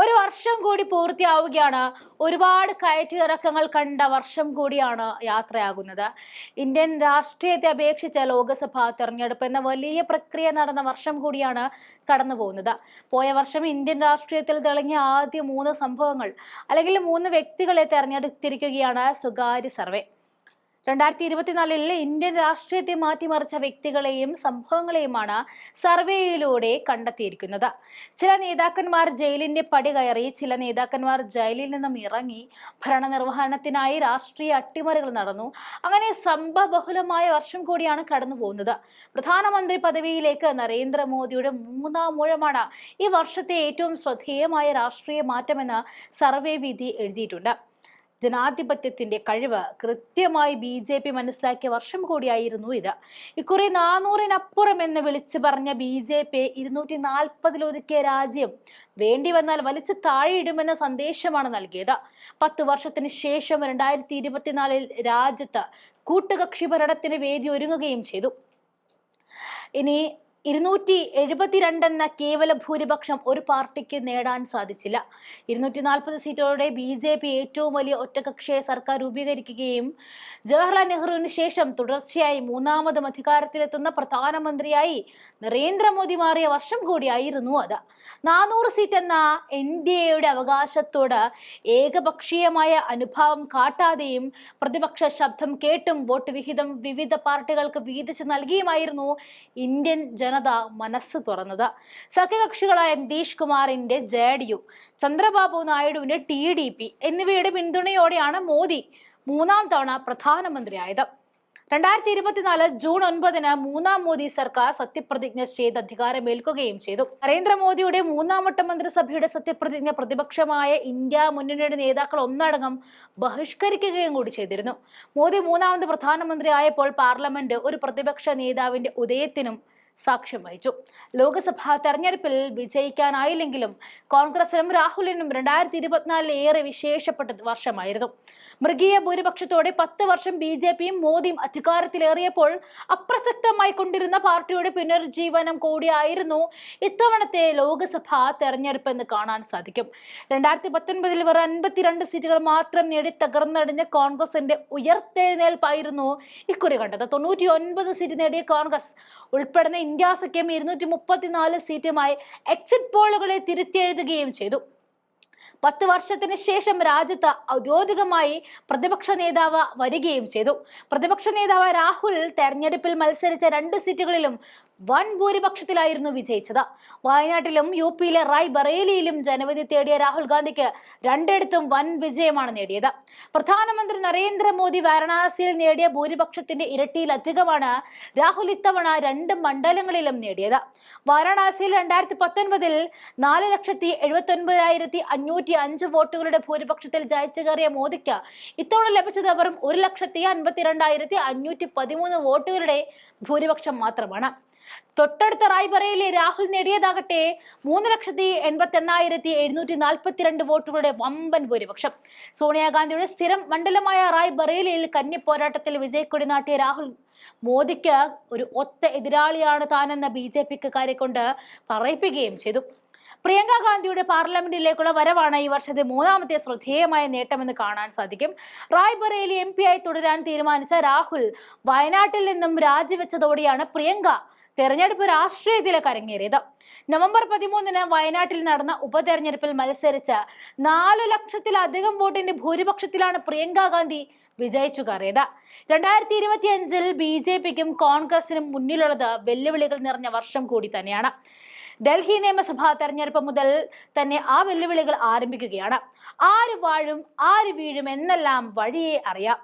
ഒരു വർഷം കൂടി പൂർത്തിയാവുകയാണ്. ഒരുപാട് കയറ്റിറക്കങ്ങൾ കണ്ട വർഷം കൂടിയാണ് യാത്രയാകുന്നത്. ഇന്ത്യൻ രാഷ്ട്രീയത്തെ അപേക്ഷിച്ച ലോക്സഭാ തെരഞ്ഞെടുപ്പ് എന്ന വലിയ പ്രക്രിയ നടന്ന വർഷം കൂടിയാണ് കടന്നു പോകുന്നത് പോയ വർഷം ഇന്ത്യൻ രാഷ്ട്രീയത്തിൽ തെളിഞ്ഞ ആദ്യ മൂന്ന് സംഭവങ്ങൾ അല്ലെങ്കിൽ മൂന്ന് വ്യക്തികളെ തെരഞ്ഞെടുത്തിരിക്കുകയാണ് സ്വകാര്യ സർവേ. രണ്ടായിരത്തി ഇരുപത്തിനാലിൽ ഇന്ത്യൻ രാഷ്ട്രീയത്തെ മാറ്റിമറിച്ച വ്യക്തികളെയും സംഭവങ്ങളെയുമാണ് സർവേയിലൂടെ കണ്ടെത്തിയിരിക്കുന്നത്. ചില നേതാക്കന്മാർ ജയിലിന്റെ പടി കയറി ചില നേതാക്കന്മാർ ജയിലിൽ നിന്നും ഇറങ്ങി ഭരണനിർവഹണത്തിനായി രാഷ്ട്രീയ അട്ടിമറികൾ നടന്നു. അങ്ങനെ സംഭവബഹുലമായ വർഷം കൂടിയാണ് കടന്നു പോകുന്നത് പ്രധാനമന്ത്രി പദവിയിലേക്ക് നരേന്ദ്രമോദിയുടെ മൂന്നാം മൂഴമാണ് ഈ വർഷത്തെ ഏറ്റവും ശ്രദ്ധേയമായ രാഷ്ട്രീയ മാറ്റമെന്ന് സർവേ വിധി എഴുതിയിട്ടുണ്ട്. ജനാധിപത്യത്തിന്റെ കഴിവ് കൃത്യമായി ബി ജെ പി മനസ്സിലാക്കിയ വർഷം കൂടിയായിരുന്നു ഇത്. ഇക്കുറി നാനൂറിനപ്പുറം എന്ന് വിളിച്ചു പറഞ്ഞ ബി ജെ പി ഇരുന്നൂറ്റി നാൽപ്പതിലൊതുക്കിയ രാജ്യം വേണ്ടി വന്നാൽ വലിച്ചു താഴെയിടുമെന്ന സന്ദേശമാണ് നൽകിയത്. പത്ത് വർഷത്തിന് ശേഷം രണ്ടായിരത്തി ഇരുപത്തിനാലിൽ രാജ്യത്ത് കൂട്ടുകക്ഷി ഭരണത്തിന് വേദി ഒരുങ്ങുകയും ചെയ്തു. ഇനി ഇരുന്നൂറ്റി എഴുപത്തിരണ്ടെന്ന കേവല ഭൂരിപക്ഷം ഒരു പാർട്ടിക്ക് നേടാൻ സാധിച്ചില്ല. ഇരുന്നൂറ്റി നാൽപ്പത് സീറ്റോടെ ബി ജെ പി ഏറ്റവും വലിയ ഒറ്റകക്ഷിയെ സർക്കാർ രൂപീകരിക്കുകയും ജവഹർലാൽ നെഹ്റുവിന് ശേഷം തുടർച്ചയായി മൂന്നാമതും അധികാരത്തിലെത്തുന്ന പ്രധാനമന്ത്രിയായി നരേന്ദ്രമോദി മാറിയ വർഷം കൂടിയായിരുന്നു അത്. നാനൂറ് സീറ്റ് എന്ന എൻ ഡി എയുടെ അവകാശത്തോട് ഏകപക്ഷീയമായ അനുഭാവം കാട്ടാതെയും പ്രതിപക്ഷ ശബ്ദം കേട്ടും വോട്ട് വിഹിതം വിവിധ പാർട്ടികൾക്ക് വീതിച്ചു നൽകിയുമായിരുന്നു ഇന്ത്യൻ ജനത മനസ്സ് തുറന്നത്. സഖ്യകക്ഷികളായ നിതീഷ് കുമാറിന്റെ ജെ ഡി യു ചന്ദ്രബാബു നായിഡുവിന്റെ ടി ഡി പി എന്നിവയുടെ പിന്തുണയോടെയാണ് മോദി മൂന്നാം തവണ പ്രധാനമന്ത്രിയായത്. രണ്ടായിരത്തി ഇരുപത്തിനാല് ജൂൺ ഒൻപതിന് മൂന്നാം മോദി സർക്കാർ സത്യപ്രതിജ്ഞ ചെയ്ത് അധികാരമേൽക്കുകയും ചെയ്തു. നരേന്ദ്രമോദിയുടെ മൂന്നാം വട്ട മന്ത്രിസഭയുടെ സത്യപ്രതിജ്ഞ പ്രതിപക്ഷമായ ഇന്ത്യ മുന്നണിയുടെ നേതാക്കൾ ഒന്നടങ്കം ബഹിഷ്കരിക്കുകയും കൂടി ചെയ്തിരുന്നു. മോദി മൂന്നാമത് പ്രധാനമന്ത്രിയായപ്പോൾ പാർലമെന്റ് ഒരു പ്രതിപക്ഷ നേതാവിന്റെ ഉദയത്തിനും സാക്ഷ്യം വഹിച്ചു. ലോക്സഭാ തെരഞ്ഞെടുപ്പിൽ വിജയിക്കാനായില്ലെങ്കിലും കോൺഗ്രസിനും രാഹുലിനും രണ്ടായിരത്തി ഇരുപത്തിനാലിൽ ഏറെ വിശേഷപ്പെട്ട വർഷമായിരുന്നു. മൃഗീയ ഭൂരിപക്ഷത്തോടെ പത്ത് വർഷം ബി ജെ പിയും മോദിയും അധികാരത്തിലേറിയപ്പോൾ അപ്രസക്തമായി കൊണ്ടിരുന്ന പാർട്ടിയുടെ പുനർജീവനം കൂടിയായിരുന്നു ഇത്തവണത്തെ ലോക്സഭാ തെരഞ്ഞെടുപ്പ് എന്ന് കാണാൻ സാധിക്കും. രണ്ടായിരത്തി പത്തൊൻപതിൽ വെറും അൻപത്തിരണ്ട് സീറ്റുകൾ മാത്രം നേടി തകർന്നടിഞ്ഞ കോൺഗ്രസിന്റെ ഉയർത്തെഴുന്നേൽപ്പായിരുന്നു ഇക്കുറി കണ്ടത്. തൊണ്ണൂറ്റി ഒൻപത് സീറ്റ് നേടിയ കോൺഗ്രസ് ഉൾപ്പെടുന്ന ഇന്ത്യ സഖ്യം ഇരുന്നൂറ്റി മുപ്പത്തിനാല് സീറ്റുമായി എക്സിറ്റ് പോളുകളെ തിരുത്തിയെഴുതുകയും ചെയ്തു. പത്ത് വർഷത്തിന് ശേഷം രാജ്യത്ത് ഔദ്യോഗികമായി പ്രതിപക്ഷ നേതാവ് വരികയും ചെയ്തു. പ്രതിപക്ഷ നേതാവ് രാഹുൽ തെരഞ്ഞെടുപ്പിൽ മത്സരിച്ച രണ്ട് സീറ്റുകളിലും വൻ ഭൂരിപക്ഷത്തിലായിരുന്നു വിജയിച്ചത്. വയനാട്ടിലും യു പിയിലെ റായ് ബറേലിയിലും ജനവിധി തേടിയ രാഹുൽ ഗാന്ധിക്ക് രണ്ടിടത്തും വൻ വിജയമാണ് നേടിയത്. പ്രധാനമന്ത്രി നരേന്ദ്രമോദി വാരണാസിയിൽ നേടിയ ഭൂരിപക്ഷത്തിന്റെ ഇരട്ടിയിലധികമാണ് രാഹുൽ ഇത്തവണ രണ്ട് മണ്ഡലങ്ങളിലും നേടിയത്. വാരണാസിയിൽ രണ്ടായിരത്തി പത്തൊൻപതിൽ നാല് ലക്ഷത്തി എഴുപത്തി ഒൻപതിനായിരത്തി അഞ്ഞൂറ്റി അഞ്ച് വോട്ടുകളുടെ ഭൂരിപക്ഷത്തിൽ ജയിച്ചു കയറിയ മോദിക്ക് ഇത്തവണ ലഭിച്ചത് വെറും ഒരു ലക്ഷത്തി അൻപത്തിരണ്ടായിരത്തി അഞ്ഞൂറ്റി പതിമൂന്ന് വോട്ടുകളുടെ ഭൂരിപക്ഷം മാത്രമാണ്. തൊട്ടടുത്ത റായ്ബറയിലെ രാഹുൽ നേടിയതാകട്ടെ മൂന്ന് ലക്ഷത്തി എൺപത്തി എണ്ണായിരത്തി എഴുന്നൂറ്റി നാൽപ്പത്തിരണ്ട് വോട്ടുകളുടെ വമ്പൻ ഭൂരിപക്ഷം. സോണിയാഗാന്ധിയുടെ സ്ഥിരം മണ്ഡലമായ റായ്ബറേലിയിൽ കന്നി പോരാട്ടത്തിൽ വിജയക്കൊടി നാട്ടിയ രാഹുൽ മോദിക്ക് ഒരു ഒത്ത എതിരാളിയാണ് താനെന്ന ബി ജെ പിക്കാരെ കൊണ്ട് പറയിപ്പിക്കുകയും ചെയ്തു. പ്രിയങ്ക ഗാന്ധിയുടെ പാർലമെന്റിലേക്കുള്ള വരവാണ് ഈ വർഷത്തെ മൂന്നാമത്തെ ശ്രദ്ധേയമായ നേട്ടമെന്ന് കാണാൻ സാധിക്കും. റായ്ബറേലി എം പി ആയി തുടരാൻ തീരുമാനിച്ച രാഹുൽ വയനാട്ടിൽ നിന്നും രാജിവെച്ചതോടെയാണ് പ്രിയങ്ക തെരഞ്ഞെടുപ്പ് രാഷ്ട്രീയത്തിലേക്ക് അരങ്ങേറിയത് നവംബർ പതിമൂന്നിന് വയനാട്ടിൽ നടന്ന ഉപതെരഞ്ഞെടുപ്പിൽ മത്സരിച്ച നാലു ലക്ഷത്തിലധികം വോട്ടിന്റെ ഭൂരിപക്ഷത്തിലാണ് പ്രിയങ്ക ഗാന്ധി വിജയിച്ചു കയറിയത്. രണ്ടായിരത്തി ഇരുപത്തി അഞ്ചിൽ ബി ജെ പിക്കും കോൺഗ്രസിനും മുന്നിലുള്ളത് വെല്ലുവിളികൾ നിറഞ്ഞ വർഷം കൂടി തന്നെയാണ്. ഡൽഹി നിയമസഭാ തെരഞ്ഞെടുപ്പ് മുതൽ തന്നെ ആ വെല്ലുവിളികൾ ആരംഭിക്കുകയാണ്. ആര് വാഴും ആര് വീഴും എന്നെല്ലാം വഴിയെ അറിയാം.